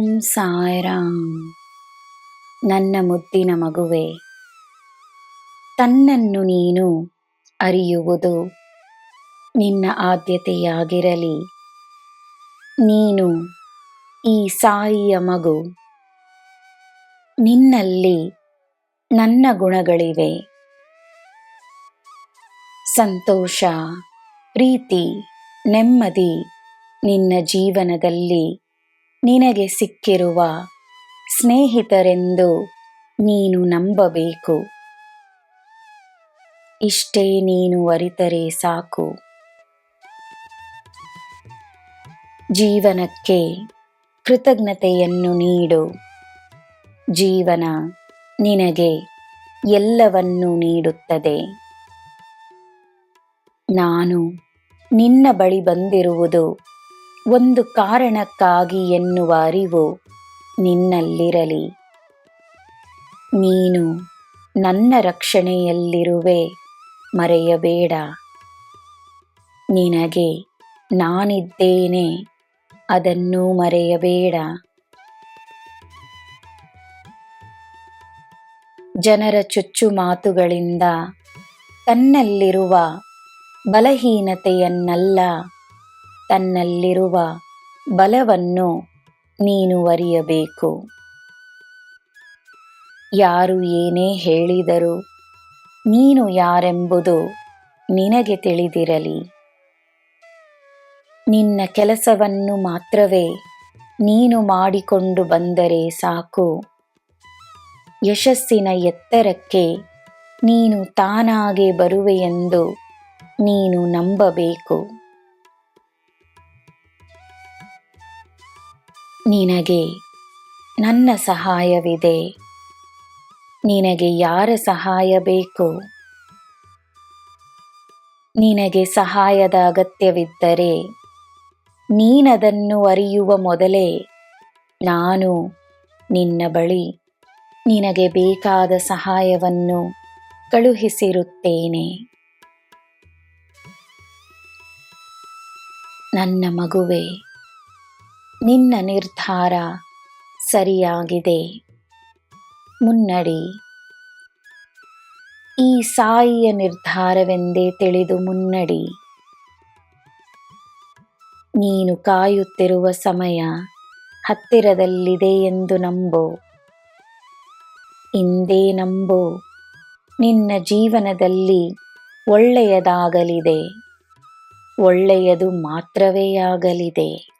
ಓಂ ಸಾಯಿರಾಮ್ ನನ್ನ ಮುದ್ದಿನ ಮಗುವೆ, ತನ್ನನ್ನು ನೀನು ಅರಿಯುವುದು ನಿನ್ನ ಆದ್ಯತೆಯಾಗಿರಲಿ. ನೀನು ಈ ಸಾಯಿಯ ಮಗು, ನಿನ್ನಲ್ಲಿ ನನ್ನ ಗುಣಗಳಿವೆ. ಸಂತೋಷ, ಪ್ರೀತಿ, ನೆಮ್ಮದಿ ನಿನ್ನ ಜೀವನದಲ್ಲಿ ನಿನಗೆ ಸಿಕ್ಕಿರುವ ಸ್ನೇಹಿತರೆಂದು ನೀನು ನಂಬಬೇಕು. ಇಷ್ಟೇ ನೀನು ಅರಿತರೆ ಸಾಕು. ಜೀವನಕ್ಕೆ ಕೃತಜ್ಞತೆಯನ್ನು ನೀಡು. ಜೀವನ ನಿನಗೆ ಎಲ್ಲವನ್ನೂ ನೀಡುತ್ತದೆ. ನಾನು ನಿನ್ನ ಬಳಿ ಬಂದಿರುವುದು ಒಂದು ಕಾರಣಕ್ಕಾಗಿ ಎನ್ನುವ ಅರಿವು ನಿನ್ನಲ್ಲಿರಲಿ. ನೀನು ನನ್ನ ರಕ್ಷಣೆಯಲ್ಲಿರುವೆ ಮರೆಯಬೇಡ. ನಿನಗೆ ನಾನಿದ್ದೇನೆ, ಅದನ್ನೂ ಮರೆಯಬೇಡ. ಜನರ ಚುಚ್ಚು ಮಾತುಗಳಿಂದ ತನ್ನಲ್ಲಿರುವ ಬಲಹೀನತೆಯನ್ನಲ್ಲ ತನ್ನಲ್ಲಿರುವ ಬಲವನ್ನು ನೀನು ಅರಿಯಬೇಕು ಯಾರು ಏನೇ ಹೇಳಿದರೂ ನೀನು ಯಾರೆಂಬುದು ನಿನಗೆ ತಿಳಿದಿರಲಿ. ನಿನ್ನ ಕೆಲಸವನ್ನು ಮಾತ್ರವೇ ನೀನು ಮಾಡಿಕೊಂಡು ಬಂದರೆ ಸಾಕು. ಯಶಸ್ಸಿನ ಎತ್ತರಕ್ಕೆ ನೀನು ತಾನಾಗೆ ಬರುವೆಯೆಂದು ನೀನು ನಂಬಬೇಕು. ನಿನಗೆ ನನ್ನ ಸಹಾಯವಿದೆ. ನಿನಗೆ ಯಾರ ಸಹಾಯ ಬೇಕು? ನಿನಗೆ ಸಹಾಯದ ಅಗತ್ಯವಿದ್ದರೆ ನೀನದನ್ನು ಅರಿಯುವ ಮೊದಲೇ ನಾನು ನಿನ್ನ ಬಳಿ ನಿನಗೆ ಬೇಕಾದ ಸಹಾಯವನ್ನು ಕಳುಹಿಸಿರುತ್ತೇನೆ. ನನ್ನ ಮಗುವೆ ನಿನ್ನ ನಿರ್ಧಾರ ಸರಿಯಾಗಿದೆ. ಮುನ್ನಡಿ. ಈ ಸಾಯಿಯ ನಿರ್ಧಾರವೆಂದೇ ತಿಳಿದು ಮುನ್ನಡಿ. ನೀನು ಕಾಯುತ್ತಿರುವ ಸಮಯ ಹತ್ತಿರದಲ್ಲಿದೆ ಎಂದು ನಂಬು. ಇಂದೇ ನಂಬು, ನಿನ್ನ ಜೀವನದಲ್ಲಿ ಒಳ್ಳೆಯದಾಗಲಿದೆ. ಒಳ್ಳೆಯದು ಮಾತ್ರವೇ ಆಗಲಿದೆ.